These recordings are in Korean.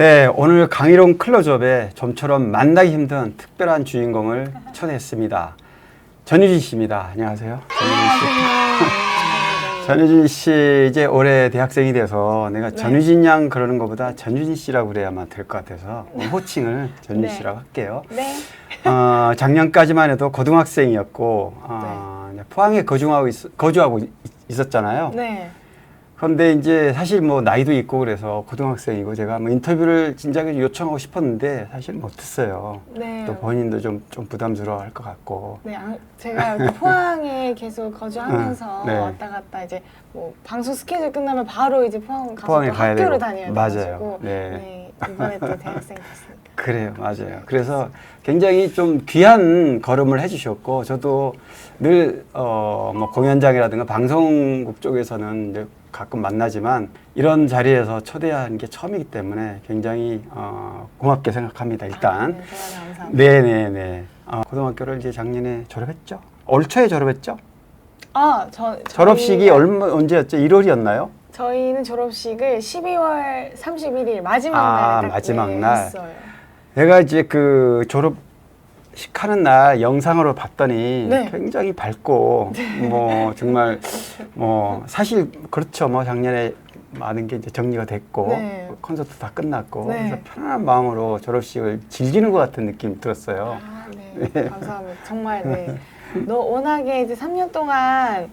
네, 오늘 강희롱 클로즈업에 좀처럼 만나기 힘든 특별한 주인공을 초대했습니다. 전유진 씨입니다. 안녕하세요. 전유진 씨 이제 올해 대학생이 돼서 내가 네. 전유진 양 그러는 것보다 전유진 씨라고 그래야만 될 것 같아서 호칭을 전유진 네. 씨라고 할게요. 네. 어, 작년까지만 해도 고등학생이었고 어, 이제 포항에 거주하고 있, 거주하고 있- 있었잖아요. 네. 그런데 이제 사실 뭐 나이도 있고 그래서 고등학생이고 제가 뭐 인터뷰를 진작에 요청하고 싶었는데 사실 못했어요. 네. 또 본인도 좀, 좀 부담스러워할 것 같고. 네, 아, 제가 이렇게 포항에 계속 거주하면서 응, 네. 왔다 갔다 이제 뭐 방송 스케줄 끝나면 바로 이제 포항 가서 포항에 또 가야 학교를 되고. 다녀야 맞아요. 돼가지고 네. 네. 이번에 또 대학생 됐으니까. 그래요, 맞아요. 그래서 굉장히 좀 귀한 걸음을 해주셨고 저도 늘 어, 뭐 공연장이라든가 방송국 쪽에서는 이제 가끔 만나지만 이런 자리에서 초대한 게 처음이기 때문에 굉장히 어, 고맙게 생각합니다. 일단. 네, 대화 감사합니다. 네네네. 어, 고등학교를 이제 작년에 졸업했죠? 올 초에 졸업했죠? 아, 저 졸업식이 저희가- 얼마 언제였죠? 1월이었나요? 저희는 졸업식을 12월 31일 마지막 아, 날 딱, 마지막 네, 날. 했어요. 내가 이제 그 졸업 식 하는 날 영상으로 봤더니 네. 굉장히 밝고 뭐 정말 뭐 사실 그렇죠. 뭐 작년에 많은 게 이제 정리가 됐고 네. 콘서트 다 끝났고 네. 그래서 편안한 마음으로 졸업식을 즐기는 것 같은 느낌이 들었어요. 아, 네. 감사합니다. 정말 네. 너 워낙에 이제 3년 동안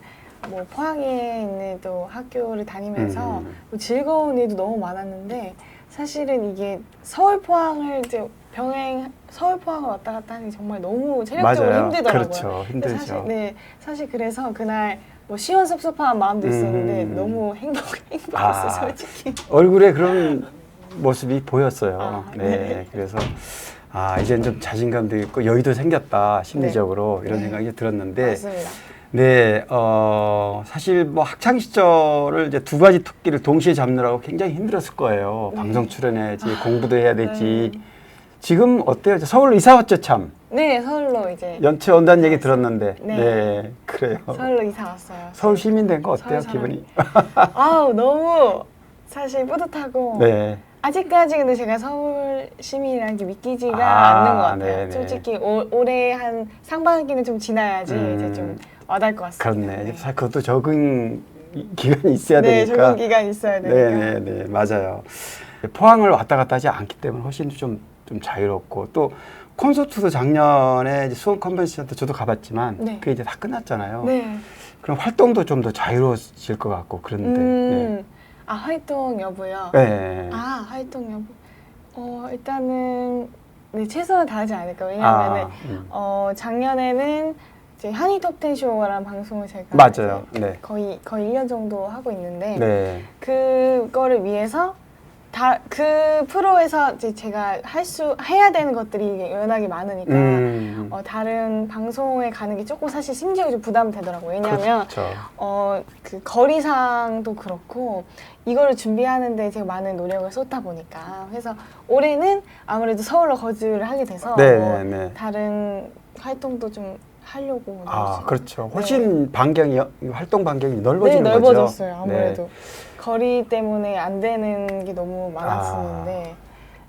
뭐 포항에 있는 또 학교를 다니면서 음. 뭐 즐거운 일도 너무 많았는데 사실은 이게 서울 포항을 이제 병행 서울 포항을 왔다 갔다 하는 게 정말 너무 체력적으로 맞아요. 힘들더라고요. 그렇죠. 근데 힘들죠. 사실 네 사실 그래서 그날 뭐 시원섭섭한 마음도 있었는데 음. 너무 행복 행복했어요 아. 솔직히. 얼굴에 그런 모습이 보였어요. 아, 네. 네. 그래서 아 이제는 좀 자신감도 있고 여유도 생겼다 심리적으로 이런 네. 생각이 들었는데 맞습니다. 네, 어, 사실 뭐 학창 시절을 이제 두 가지 토끼를 동시에 잡느라고 굉장히 힘들었을 거예요. 네. 방송 출연해야지, 공부도 해야 되지. 네. 지금 어때요? 서울로 이사 왔죠, 참. 네 서울로 이제 연체 온다는 얘기 들었는데. 네, 네. 그래요. 서울로 이사 왔어요. 서울 시민 된 거 어때요, 서울 기분이? 아우 너무 사실 뿌듯하고 네. 아직까지 근데 제가 서울 시민이라는 게 믿기지가 아, 않는 것 같아요. 네네. 솔직히 올, 올해 한 상반기는 좀 지나야지 음. 이제 좀 와닿을 것 같습니다. 그렇네. 사실 그것도 적응 기간이 있어야 네, 되니까. 적응 기간 있어야 되니까. 네, 네, 네, 맞아요. 포항을 왔다 갔다 하지 않기 때문에 훨씬 좀, 좀 자유롭고 또 콘서트도 작년에 수원 컨벤션 때 저도 가봤지만 네. 그게 이제 다 끝났잖아요. 네. 그럼 활동도 좀 더 자유로워질 것 같고 그런데. 음. 아 활동 여부요. 네. 네. 아 활동 여부. 어 일단은 네 최선을 다하지 않을까 왜냐하면은 아, 음. 어 작년에는 이제 한이 톱텐 쇼라는 방송을 제가 맞아요. 네. 거의 거의 1년 정도 하고 있는데 네. 그거를 위해서 다 그 프로에서 이제 제가 할 수 해야 되는 것들이 워낙에 많으니까 음. 어, 다른 방송에 가는 게 조금 사실 심지어 좀 부담이 되더라고요. 왜냐하면 그렇죠. 어, 그 거리상도 그렇고 이거를 준비하는데 제가 많은 노력을 쏟다 보니까 그래서 올해는 아무래도 서울로 거주를 하게 돼서 네, 뭐 네, 네. 다른 활동도 좀 하려고 아. 그렇죠. 훨씬 반경이 활동 반경이 네, 넓어지는 거죠. 넓어졌어요. 네. 아무래도 거리 때문에 안 되는 게 너무 많았었는데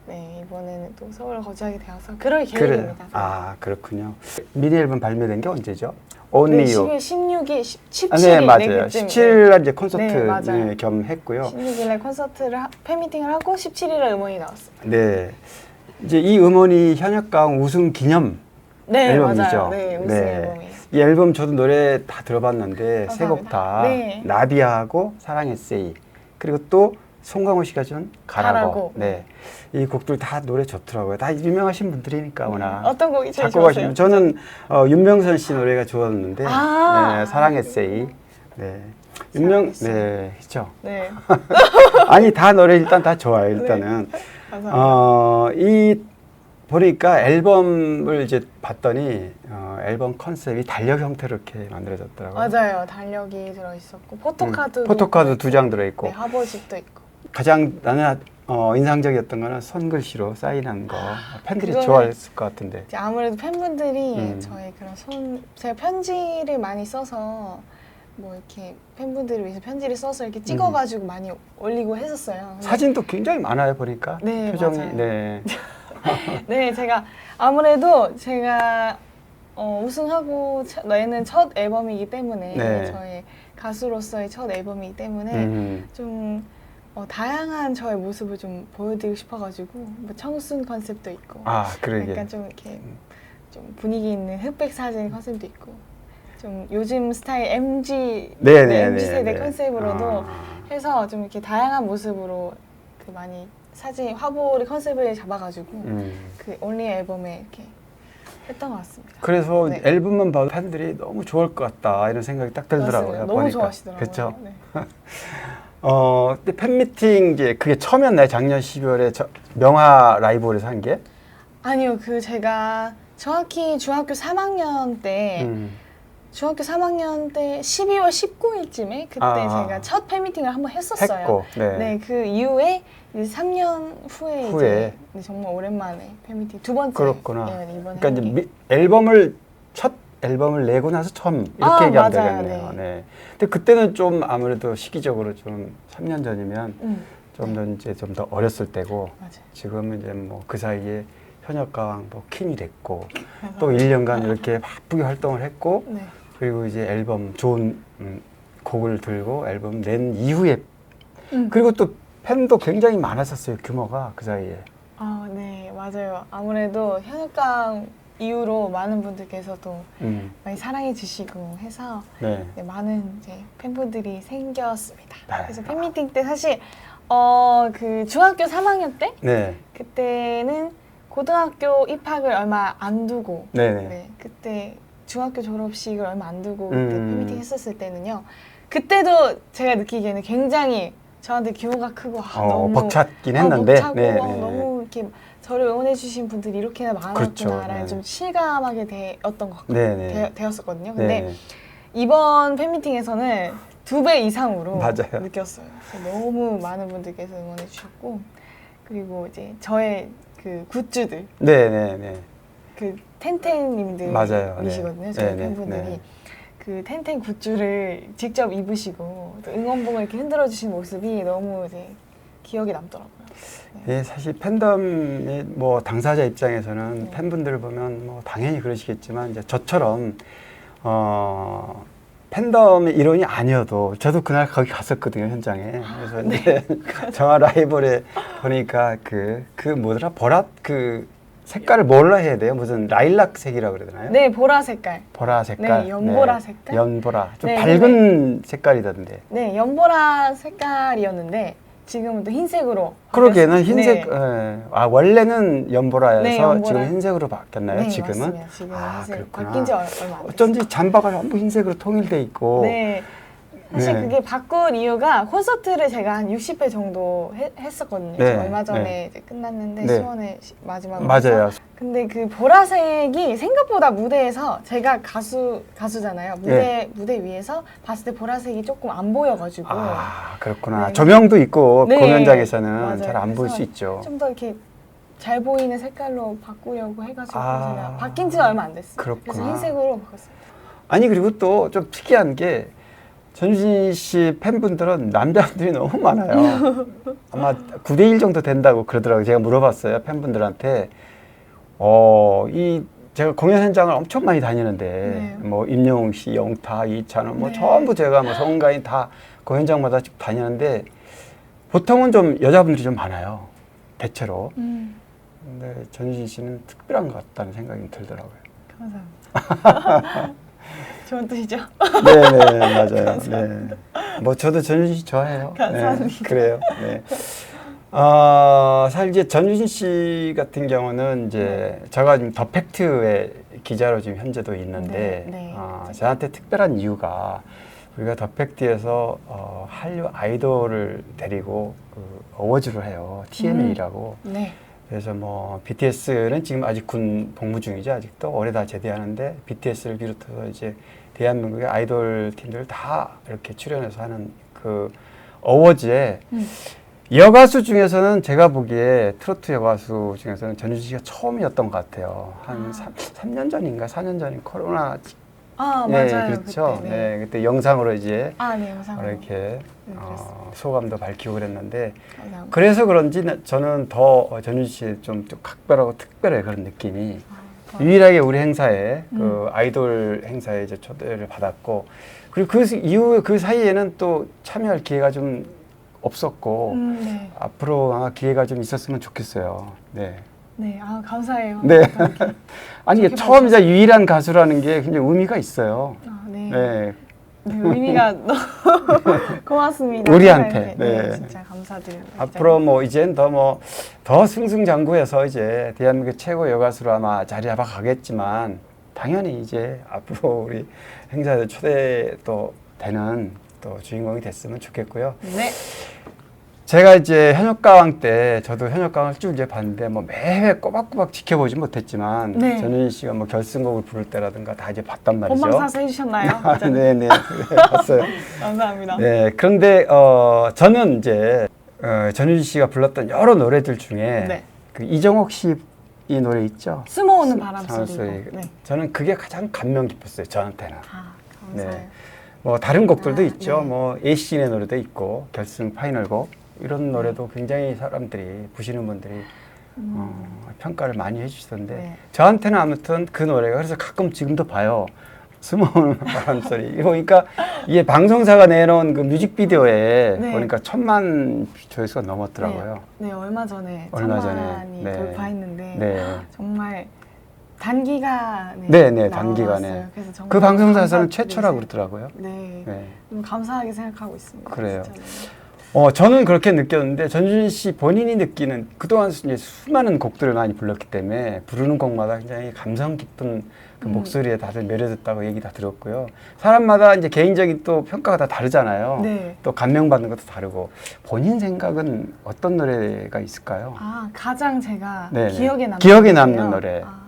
네 이번에는 또 서울에 거주하게 되어서 그럴 그래. 계획입니다. 아, 그렇군요. 미니 앨범 발매된 게 언제죠? 네, Only You. 10일 16일 17일 아, 네, 맞아요. 17일 날 이제 콘서트 네, 맞아요. 네, 겸 했고요. 16일날 콘서트를 하, 팬미팅을 하고 17일에 음원이 나왔어요. 네. 이제 이 음원이 현역가왕 우승 기념 네 앨범이죠. 맞아요. 네 우승 네. 앨범이에요. 이 앨범 저도 노래 다 들어봤는데 세곡다 감사합니다. 네. 나비아하고 사랑 에세이 그리고 또 송강호 씨가 준 가라고. 가라고. 네. 이 곡들 다 노래 좋더라고요. 다 유명하신 분들이니까 워낙. 어떤 곡이 제일 좋았어요? 저는 어, 윤명선 씨 노래가 좋았는데 아. 네, 사랑 에세이. 네. 윤명. 네, 그죠. 네 아니 다 노래 일단 다 좋아요. 일단은 감사합니다. 어, 이 보니까 앨범을 이제 봤더니 어, 앨범 컨셉이 달력 형태로 이렇게 만들어졌더라고요. 맞아요. 달력이 들어 있었고 포토카드 음, 포토카드 두 장 들어 있고 네 하버집도 있고 가장 나는 어, 인상적이었던 거는 손글씨로 사인한 거 팬들이 그거는- 좋아했을 것 같은데. 이제 아무래도 팬분들이 음. 저희 그런 손 제가 편지를 많이 써서 뭐 이렇게 팬분들을 위해서 편지를 써서 이렇게 찍어가지고 많이 올리고 했었어요. 근데 사진도 굉장히 많아요 보니까 네, 표정이 맞아요. 네. 네, 제가 아무래도 제가 어, 우승하고 차- 내는 첫 앨범이기 때문에 네. 저의 가수로서의 첫 앨범이기 때문에 음. 좀 어, 다양한 저의 모습을 좀 보여드리고 싶어가지고 뭐 청순 컨셉도 있고 아 그러게 약간 좀 이렇게 좀 분위기 있는 흑백 사진 컨셉도 있고 좀 요즘 스타일 MG 네네 네, MG 세대 컨셉으로도 아. 해서 좀 이렇게 다양한 모습으로 그 많이 사진 화보를 컨셉을 잡아가지고 음. 그 온리 앨범에 이렇게 했던 것 같습니다. 그래서 네. 앨범만 봐도 팬들이 너무 좋을 것 같다 이런 생각이 딱 들더라고요. 너무 보니까. 좋아하시더라고요. 그렇죠. 네. 어, 근데 팬미팅 이제 그게 처음이었나요? 작년 12월에 저, 명화 라이브홀에서 한 게? 아니요, 그 제가 정확히 중학교 3학년 때 음. 중학교 3학년 때 12월 19일쯤에 그때 아. 제가 첫 팬미팅을 한번 했었어요. 했고, 네. 네, 그 이후에 이제 3년 후에, 후에. 이제 정말 오랜만에 팬미팅 두 번째 그렇구나. 예, 이번에 그러니까 한 이제 게. 미, 앨범을 첫 앨범을 내고 나서 처음 이렇게 아, 얘기하면 맞아요. 되겠네요. 네. 네. 근데 그때는 좀 아무래도 시기적으로 좀 3년 전이면 음, 좀더 네. 이제 좀 더 어렸을 때고 맞아요. 지금은 이제 뭐 그 사이에 현역 가왕 뭐 퀸이 됐고 또 1년간 이렇게 바쁘게 활동을 했고 네. 그리고 이제 앨범 좋은 음, 곡을 들고 앨범 낸 이후에 음. 그리고 또 팬도 굉장히 많았었어요 규모가 그 사이에 아, 네, 맞아요. 아무래도 현역강 이후로 많은 분들께서도 음, 많이 사랑해 주시고 해서 네. 네, 많은 이제 팬분들이 생겼습니다. 네. 그래서 팬미팅 때 사실 어 그 중학교 3학년 때 네. 그때는 고등학교 입학을 얼마 안 두고 네 네. 네, 그때 중학교 졸업식을 얼마 안 두고 음. 그때 팬미팅 했었을 때는요. 그때도 제가 느끼기에는 굉장히 저한테 규모가 크고 아, 어, 너무 벅찼긴 아, 했는데 벅차고 네, 아, 네. 너무 이렇게 저를 응원해 주신 분들이 이렇게나 많았구나라는 그렇죠, 네. 좀 실감하게 되었던 것 같, 네, 네. 되, 되었었거든요. 근데 네. 이번 팬미팅에서는 두 배 이상으로 맞아요. 느꼈어요. 그래서 너무 많은 분들께서 응원해 주셨고 그리고 이제 저의 그 굿즈들 네, 네, 네. 그 텐텐님들이시거든요. 네. 저희 네, 네, 팬분들이 네. 그 텐텐 굿즈를 직접 입으시고 또 응원봉을 이렇게 흔들어 주신 모습이 너무 이제 기억에 남더라고요. 예, 사실 팬덤의 뭐 당사자 입장에서는 네. 팬분들을 보면 뭐 당연히 그러시겠지만 이제 저처럼 어 팬덤의 일원이 아니어도 저도 그날 거기 갔었거든요 현장에 그래서 네. 이제 정화 라이벌에 보니까 그그 뭐더라 보라 그 색깔을 뭘로 해야 돼요 무슨 라일락색이라 고 그러나요? 네, 보라 색깔. 보라 색깔 네, 연보라 색깔? 연보라 좀 네, 밝은 색깔이던데 네, 연보라 색깔이었는데 지금은 또 흰색으로. 그러기에는 바뀌었- 흰색 네. 예. 아 원래는 연보라여서 네, 연보라. 지금 흰색으로 바뀌었나요? 네, 지금은 맞습니다. 지금 아, 흰색 그렇구나. 바뀐 지 얼- 얼마 안 됐어요. 어쩐지 잠바가 전부 흰색으로 통일돼 있고 네. 사실 네. 그게 바꾼 이유가 콘서트를 제가 한 60회 정도 해- 했었거든요. 네, 저 얼마 전에 네. 이제 끝났는데 네. 시원의 시- 마지막으로. 맞아요. 근데 그 보라색이 생각보다 무대에서 제가 가수 가수잖아요. 무대 네. 무대 위에서 봤을 때 보라색이 조금 안 보여가지고 아 그렇구나 네. 조명도 있고 네. 공연장에서는. 잘 안 보일 그래서 수 있죠. 좀 더 이렇게 잘 보이는 색깔로 바꾸려고 해가지고 아, 제가 바뀐 지 얼마 안 됐어요. 그렇구나. 그래서 흰색으로 바꿨어요. 아니 그리고 또 좀 특이한 게 전유진 씨 팬분들은 남자분들이 너무 많아요. 아마 9대 1 정도 된다고 그러더라고요. 제가 물어봤어요 팬분들한테. 어, 이 제가 공연 현장을 엄청 많이 다니는데 네. 뭐 임영웅 씨, 영타, 이찬원 뭐 네. 전부 제가 뭐 성가인 다 공연장마다 쭉 다니는데 보통은 좀 여자분들이 좀 많아요. 대체로. 음, 근데 전유진 씨는 특별한 것 같다는 생각이 들더라고요. 감사합니다. 좋은 뜻이죠. 네 네 맞아요. 네. 뭐 저도 전유진 씨 좋아해요. 감사합니다. 네, 그래요. 네. 어, 사실 이제 전유진 씨 같은 경우는 이제 제가 지금 더 팩트의 기자로 지금 현재도 있는데 네, 네. 어, 저한테 특별한 이유가 우리가 더 팩트에서 어, 한류 아이돌을 데리고 그 어워즈를 해요. TMA라고. 네. 그래서 뭐 BTS는 지금 아직 군 복무 중이죠. 아직도 올해 다 제대하는데 BTS를 비롯해서 이제 대한민국의 아이돌 팀들 다 이렇게 출연해서 하는 그 어워즈에 음. 여가수 중에서는 제가 보기에 트로트 여가수 중에서는 전유진 씨가 처음이었던 것 같아요. 한 아. 삼 3, 년 전인가 4년 전인 코로나 직- 아 네, 맞아요. 그렇죠. 그때, 네. 그때 영상으로 이제 아, 네, 영상으로. 이렇게 네, 어. 소감도 밝히고 그랬는데 감사합니다. 그래서 그런지 나- 저는 더 전윤 씨좀 좀 각별하고 특별해 그런 느낌이 아, 유일하게 우리 행사에 음. 그 아이돌 행사에 이제 초대를 받았고 그리고 그 이후 그 사이에는 또 참여할 기회가 좀 없었고 음, 네. 앞으로 아마 기회가 좀 있었으면 좋겠어요. 네. 네, 아 감사해요. 네. 또 이렇게. 아니 좋게 처음이자 유일한 가수라는 게 굉장히 의미가 있어요. 아, 네. 네. 네, 의미가 너무 고맙습니다. 우리한테, 네, 네. 진짜 감사드립니다. 앞으로 뭐 이젠 더 뭐 더 승승장구해서 이제 대한민국 최고 여가수로 아마 자리 잡아 가겠지만 당연히 이제 앞으로 우리 행사에 초대 또 되는 또 주인공이 됐으면 좋겠고요. 네. 제가 이제 현역가왕 때 저도 현역가왕을 쭉 이제 봤는데 뭐 매회 꼬박꼬박 지켜보지 못했지만 네. 전윤희 씨가 뭐 결승곡을 부를 때라든가 다 이제 봤단 말이죠. 본방사수 해주셨나요? 아? 네네 네, 봤어요. 감사합니다. 네 그런데 어 저는 이제 어, 전윤희 씨가 불렀던 여러 노래들 중에 네. 그 이정옥 씨 이 노래 있죠. 숨어오는 바람 소리. 네. 저는 그게 가장 감명 깊었어요. 저한테는. 아 감사해요. 네. 뭐 다른 곡들도 아, 있죠. 네. 뭐 애신의 노래도 있고 결승 파이널곡 이런 노래도 굉장히 사람들이 보시는 분들이 어, 평가를 많이 해주시던데 네. 저한테는 아무튼 그 노래가 그래서 가끔 지금도 봐요. 숨어오는 바람소리. 보니까 이게 방송사가 내놓은 그 뮤직비디오에 네. 보니까 천만 조회수가 넘었더라고요. 네, 네, 얼마 전에 얼마 전에, 천만이 네. 돌파했는데 네. 정말 단기간에 네, 네. 단기간에. 그 방송사에서는 최초라고. 그러더라고요. 네, 네. 좀 감사하게 생각하고 있습니다. 그래요. 진짜로. 어, 저는 그렇게 느꼈는데 전준 씨 본인이 느끼는 그동안 수- 이제 수많은 곡들을 많이 불렀기 때문에 부르는 곡마다 굉장히 감성 깊은 그 음. 목소리에 다들 매료됐다고 얘기 다 들었고요. 사람마다 이제 개인적인 또 평가가 다 다르잖아요. 네. 또 감명받는 것도 다르고 본인 생각은 어떤 노래가 있을까요? 아 가장 제가 네, 네. 기억에 남는 기억에? 남는 노래. 아,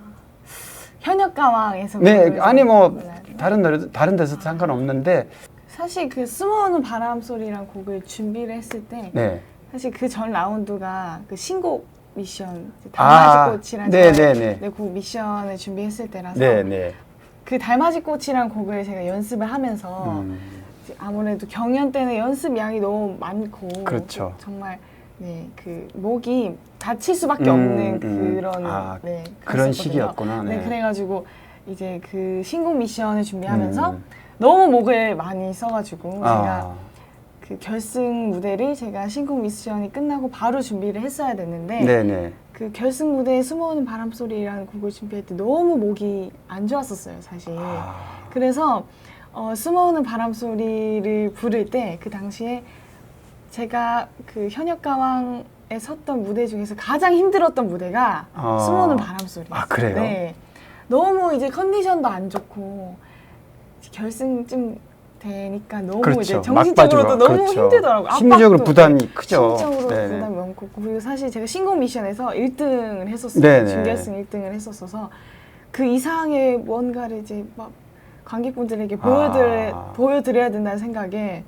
현역 가왕에서 네, 부르는 아니 뭐 노래. 다른 노래도 다른 데서도 상관없는데 사실 그 숨어오는 바람 소리란 곡을 준비를 했을 때 네. 사실 그 전 라운드가 그 신곡 미션 아, 달맞이 꽃이라는 네, 저의 네, 네. 네, 곡 미션을 준비했을 때라서 네, 네. 그 달맞이 꽃이란 곡을 제가 연습을 하면서 음, 아무래도 경연 때는 연습 양이 너무 많고 그렇죠. 정말 네, 그 목이 다칠 수밖에 음, 없는 음. 그런 아, 네, 그런 그랬었거든요. 시기였구나. 네. 네. 그래가지고 이제 그 신곡 미션을 준비하면서 음. 너무 목을 많이 써가지고 제가 아, 그 결승 무대를 제가 신곡 미션이 끝나고 바로 준비를 했어야 됐는데 네, 네. 그 결승 무대에 숨어오는 바람 소리라는 곡을 준비할 때 너무 목이 안 좋았었어요 사실. 아, 그래서 어, 숨어오는 바람 소리를 부를 때 그 당시에 제가 그 현역 가왕에 섰던 무대 중에서 가장 힘들었던 무대가 아. 숨어오는 바람 소리였어요. 아, 그래요? 네. 너무 이제 컨디션도 안 좋고 결승쯤 되니까 너무 그렇죠. 이제 정신적으로도 막바지로. 너무 그렇죠. 힘들더라고요. 심리적으로 압박도. 부담이 크죠. 심적으로 네네. 부담이 많고 그리고 사실 제가 신곡 미션에서 1등을 했었어요. 네네. 준결승 1등을 했었어서 그 이상의 뭔가를 이제 막 관객분들에게 아. 보여드려, 보여드려야 된다는 생각에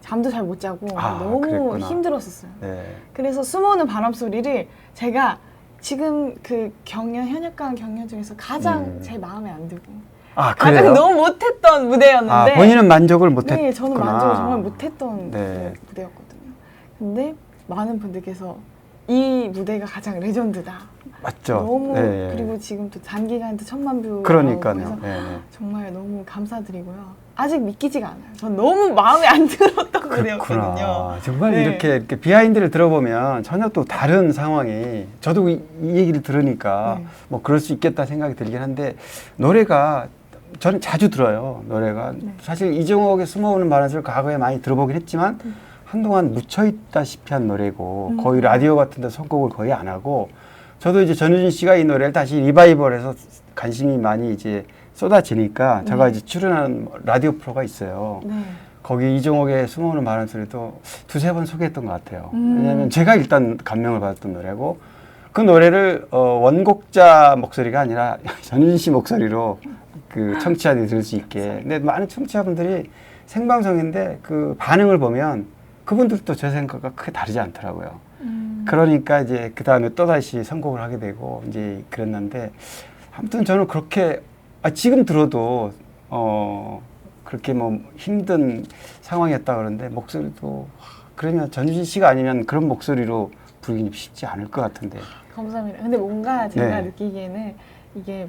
잠도 잘 못 자고 아, 너무 그랬구나. 힘들었었어요. 네. 그래서 숨어오는 바람 소리를 제가 지금 그 경연 현역관 경연 중에서 가장 음. 제 마음에 안 들고 아, 가장 그래요? 너무 못했던 무대였는데 아, 본인은 만족을 못했구나. 네, 저는 만족을 정말 못했던 네. 네, 무대였거든요. 근데 많은 분들께서 이 무대가 가장 레전드다. 맞죠. 너무 네. 그리고 지금 또 단기간에 또 천만 뷰 그러니까요. 네, 네. 정말 너무 감사드리고요. 아직 믿기지가 않아요. 전 너무 마음에 안 들었던 무대였거든요. 정말 네. 이렇게, 이렇게 비하인드를 들어보면 전혀 또 다른 상황이 저도 이, 이 얘기를 들으니까 네. 뭐 그럴 수 있겠다 생각이 들긴 한데 노래가 저는 자주 들어요. 노래가 네. 사실 이정옥의 숨어오는 바람을 과거에 많이 들어보긴 했지만 한동안 묻혀있다시피 한 노래고 음. 거의 라디오 같은 데 선곡을 거의 안 하고 저도 이제 전효진 씨가 이 노래를 다시 리바이벌해서 관심이 많이 이제 쏟아지니까 제가 네. 이제 출연한 라디오 프로가 있어요. 네. 거기 이종옥의 숨어오는 바람 소리도 두세 번 소개했던 것 같아요. 음. 왜냐하면 제가 일단 감명을 받았던 노래고 그 노래를 어, 원곡자 목소리가 아니라 전윤 씨 목소리로 그 청취자들이 들을 수 있게. 근데 많은 청취자분들이 생방송인데 그 반응을 보면 그분들도 제 생각과 크게 다르지 않더라고요. 음. 그러니까 이제 그 다음에 또 다시 선곡을 하게 되고 이제 그랬는데 아무튼 저는 그렇게 아, 지금 들어도 어 그렇게 뭐 힘든 상황이었다 그러는데 목소리도 하, 그러면 전유진 씨가 아니면 그런 목소리로 부르기 쉽지 않을 것 같은데. 감사합니다. 근데 뭔가 제가 네. 느끼기에는 이게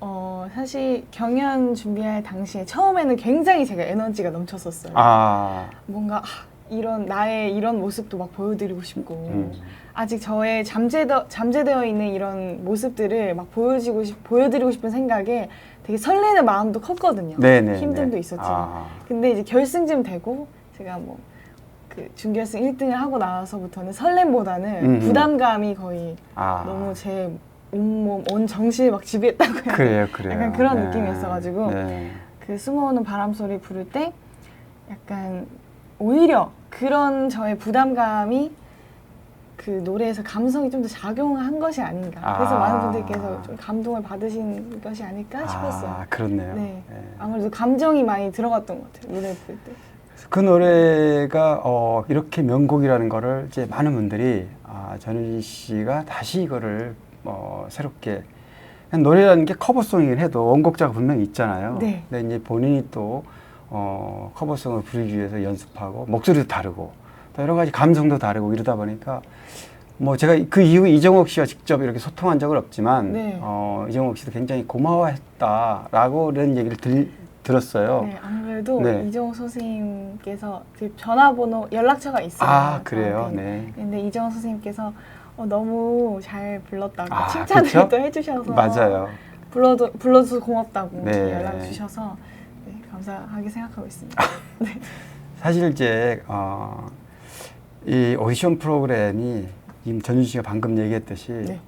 어 사실 경연 준비할 당시에 처음에는 굉장히 제가 에너지가 넘쳤었어요. 아, 뭔가 아, 이런 나의 이런 모습도 막 보여드리고 싶고 음. 아직 저의 잠재더, 잠재되어 있는 이런 모습들을 막 보여지고 싶, 보여드리고 싶은 생각에 되게 설레는 마음도 컸거든요. 네네. 힘듦도 있었지만. 아, 근데 이제 결승쯤 되고 제가 뭐 그 준결승 1등을 하고 나서부터는 설렘보다는 음, 음. 부담감이 거의 아. 너무 제 온몸, 온 정신을 막 지배했다고 되나? 그래요, 그래요. 약간 그런 느낌이었어가지고. 네. 그 숨어오는 바람 소리 부를 때 약간 오히려 그런 저의 부담감이 그 노래에서 감성이 좀 더 작용한 것이 아닌가. 그래서 아. 많은 분들께서 좀 감동을 받으신 것이 아닐까 싶었어요. 아, 그렇네요. 네. 네. 아무래도 감정이 많이 들어갔던 것 같아요. 노래 부를 때. 그 노래가 어, 이렇게 명곡이라는 거를 이제 많은 분들이 아, 전유진 씨가 다시 이거를 어, 새롭게 노래라는 게 커버송이긴 해도 원곡자가 분명히 있잖아요. 네. 근데 이제 본인이 또 어, 커버송을 부르기 위해서 연습하고 목소리도 다르고 또 여러 가지 감성도 다르고 이러다 보니까 뭐 제가 그 이후 이정옥 씨와 직접 이렇게 소통한 적은 없지만 네. 어, 이정옥 씨도 굉장히 고마워했다라고 이런 얘기를 들, 들었어요. 네, 아무래도 네. 이정호 선생님께서 그 전화번호 연락처가 있어요. 아 그래요. 네. 근데 이정호 선생님께서 어, 너무 잘 불렀다고 아, 칭찬을 그쵸? 또 해주셔서 맞아요. 불러도 불러줘서 고맙다고 네. 연락 주셔서 네, 감사하게 생각하고 있습니다. 사실 이제 어, 이 오디션 프로그램이 지금 전준 씨가 방금 얘기했듯이 네.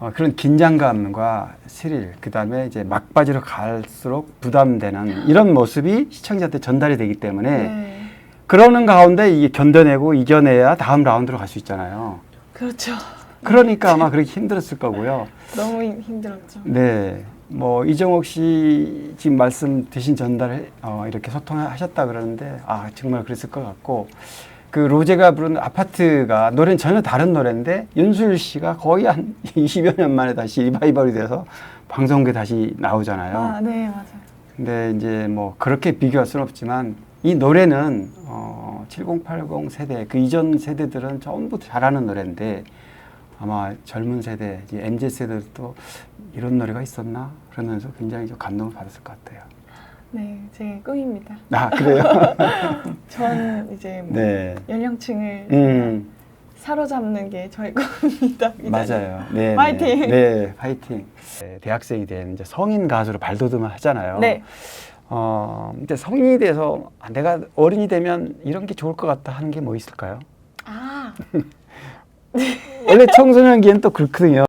어, 그런 긴장감과 스릴, 그 다음에 이제 막바지로 갈수록 부담되는 이런 모습이 시청자한테 전달이 되기 때문에 네. 그러는 가운데 이게 견뎌내고 이겨내야 다음 라운드로 갈 수 있잖아요. 그렇죠. 그러니까 아마 그렇게 힘들었을 거고요. 너무 힘- 힘들었죠. 네. 뭐 이정옥 씨 지금 말씀 대신 전달을 어, 이렇게 소통하셨다 그러는데 아 정말 그랬을 것 같고 그 로제가 부른 아파트가 노래는 전혀 다른 노래인데 윤수일 씨가 거의 한 20여 년 만에 다시 리바이벌이 돼서 방송국에 다시 나오잖아요. 아, 네, 맞아요. 근데 이제 뭐 그렇게 비교할 수는 없지만 이 노래는 어, 7080 세대 그 이전 세대들은 전부 잘하는 노래인데 아마 젊은 세대 이제 MZ 세대도 이런 노래가 있었나 그러면서 굉장히 좀 감동을 받았을 것 같아요. 네, 제 꿈입니다. 아 그래요? 전 이제 뭐 네. 연령층을 음 사로잡는 게 저의 꿈입니다. 맞아요. 네. 화이팅! 네, 네 화이팅. 네, 대학생이 된 이제 성인 가수로 발돋움을 하잖아요. 네. 어 이제 성인이 돼서 아, 내가 어른이 되면 이런 게 좋을 것 같다 하는 게 뭐 있을까요? 아, 원래 청소년기엔 또 그렇거든요.